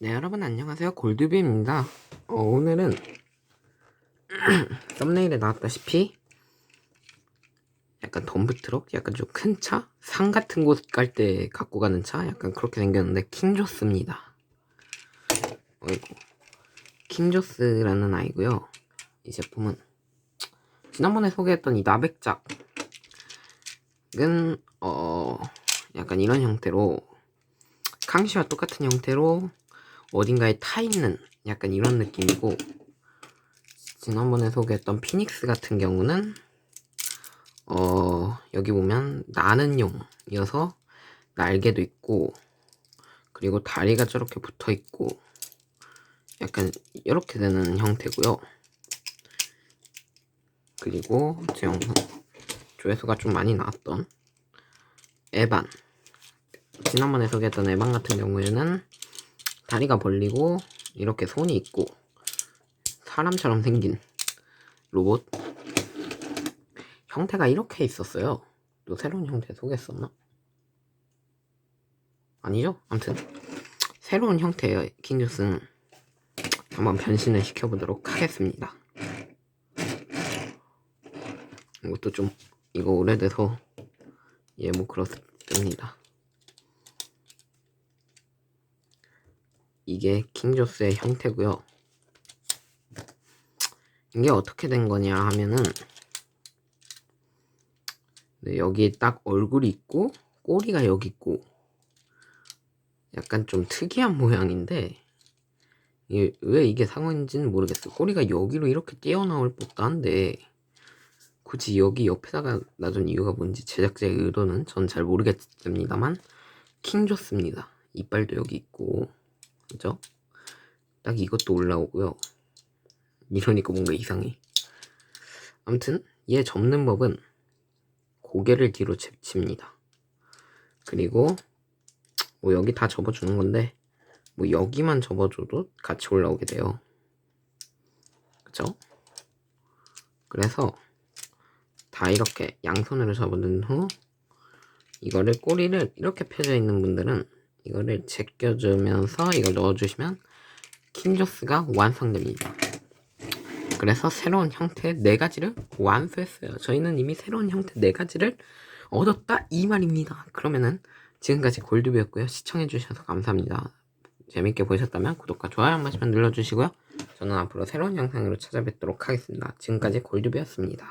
네, 여러분 안녕하세요. 골드비입니다. 어, 오늘은 썸네일에 나왔다시피 약간 덤프트럭, 약간 좀 큰 차, 산 같은 곳 갈 때 갖고 가는 차, 약간 그렇게 생겼는데 킹조스입니다. 어이구, 킹조스라는 아이고요. 이 제품은 지난번에 소개했던 이 나백작은 어 약간 이런 형태로 캉시와 똑같은 형태로 어딘가에 타 있는 약간 이런 느낌이고 지난번에 소개했던 피닉스 같은 경우는 어 여기 보면 나는 용이어서 날개도 있고 그리고 다리가 저렇게 붙어 있고 약간 이렇게 되는 형태고요. 그리고 제 영상 조회수가 좀 많이 나왔던 에반 지난번에 소개했던 에반 같은 경우에는 다리가 벌리고 이렇게 손이 있고 사람처럼 생긴 로봇 형태가 이렇게 있었어요. 또 새로운 형태 소개했었나? 아니죠? 아무튼 새로운 형태의 킹주스는 한번 변신을 시켜보도록 하겠습니다. 이것도 좀 이거 오래돼서 예뭐 그렇습니다. 이게 킹조스의 형태고요. 이게 어떻게 된 거냐 하면은 네, 여기 딱 얼굴이 있고 꼬리가 여기 있고 약간 좀 특이한 모양인데 이게 왜 이게 상어인지는 모르겠어요. 꼬리가 여기로 이렇게 튀어나올 법도 한데 굳이 여기 옆에다가 놔둔 이유가 뭔지 제작자의 의도는 전 잘 모르겠습니다만 킹조스입니다. 이빨도 여기 있고 그죠? 딱 이것도 올라오고요. 이러니까 뭔가 이상해. 아무튼 얘 접는 법은 고개를 뒤로 제칩니다. 그리고 뭐 여기 다 접어주는 건데 뭐 여기만 접어줘도 같이 올라오게 돼요. 그죠? 그래서 다 이렇게 양손으로 접어둔 후 이거를 꼬리를 이렇게 펴져 있는 분들은 이거를 제껴주면서 이걸 넣어주시면 킹조스가 완성됩니다. 그래서 새로운 형태 네 가지를 완수했어요. 저희는 이미 새로운 형태 네 가지를 얻었다 이 말입니다. 그러면은 지금까지 골드비였고요. 시청해주셔서 감사합니다. 재밌게 보셨다면 구독과 좋아요 한 번씩만 눌러주시고요. 저는 앞으로 새로운 영상으로 찾아뵙도록 하겠습니다. 지금까지 골드비였습니다.